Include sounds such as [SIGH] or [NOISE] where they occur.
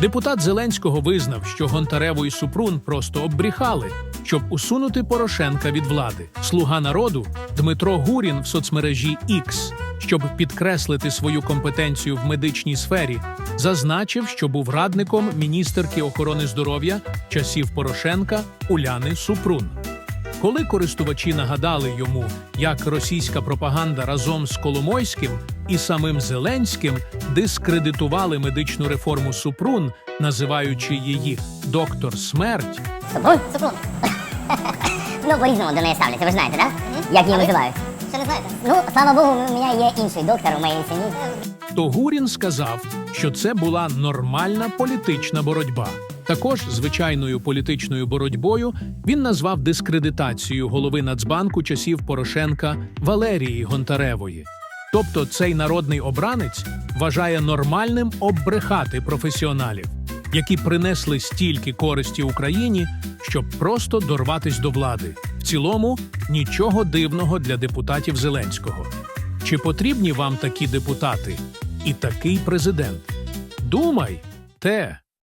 Депутат Зеленського визнав, що Гонтареву і Супрун просто оббріхали, щоб усунути Порошенка від влади. Слуга народу Дмитро Гурін в соцмережі X, щоб підкреслити свою компетенцію в медичній сфері, зазначив, що був радником міністерки охорони здоров'я часів Порошенка Уляни Супрун. Коли користувачі нагадали йому, як російська пропаганда разом з Коломойським і самим Зеленським дискредитували медичну реформу Супрун, називаючи її доктор смерть, Супрун? Супрун. [LAUGHS] ну, по-різному до неї ставляться, ви ж знаєте, так? Як її називають? Ще не знаєте? Ну, слава Богу, у мене є інший доктор у моїй сім'ї. то Гурін сказав, що це була нормальна політична боротьба. Також звичайною політичною боротьбою він назвав дискредитацію голови Нацбанку часів Порошенка Валерії Гонтаревої. Тобто цей народний обранець вважає нормальним оббрехати професіоналів, які принесли стільки користі Україні, щоб просто дорватись до влади. В цілому нічого дивного для депутатів Зеленського. Чи потрібні вам такі депутати і такий президент? Думай, те.